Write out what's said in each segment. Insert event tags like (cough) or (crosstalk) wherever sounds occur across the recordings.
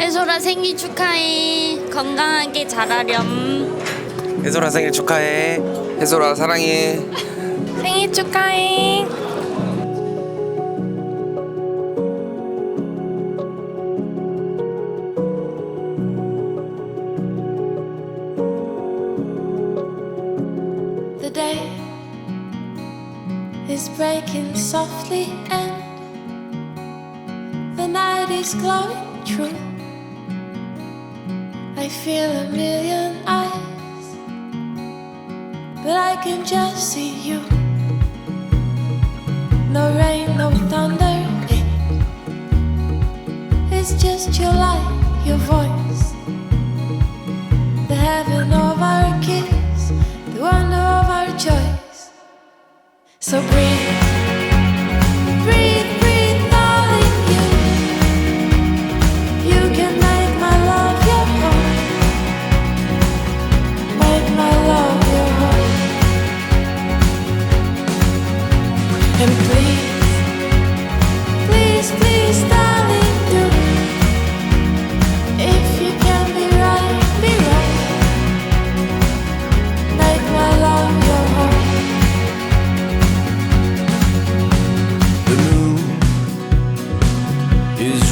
혜솔아 생일 축하해. 건강하게 자라렴. 혜솔아 생일 축하해. 혜솔아 사랑해. 생일 축하해. The day is breaking softly and the night is glowing true. I feel a million eyes, but I can just see you. No rain, no thunder, eh. it's just your light, your voice, the heaven of our kiss, the wonder of our choice. So breathe,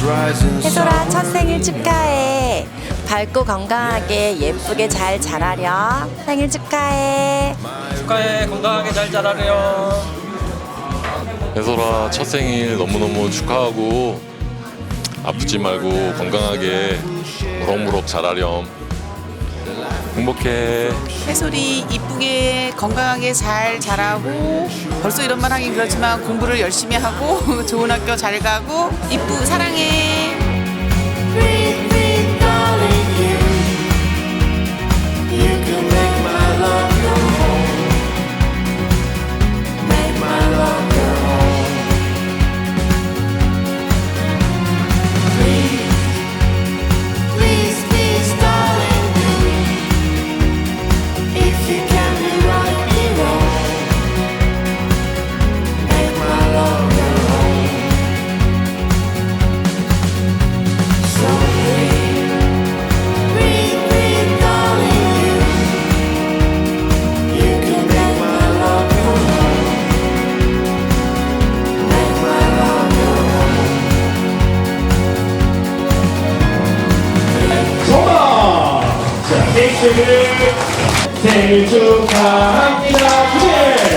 혜솔아 첫 생일 축하해. 밝고 건강하게 예쁘게 잘 자라렴. 생일 축하해. 축하해. 건강하게 잘 자라렴. 혜솔아 첫 생일 너무너무 축하하고 아프지 말고 건강하게 무럭무럭 자라렴 행복해 해솔이 이쁘게 건강하게 잘 자라고 벌써 이런 말 하긴 그렇지만 공부를 열심히 하고 (laughs) 좋은 학교 잘 가고 이쁘 사랑해. 생일 축하합니다. 주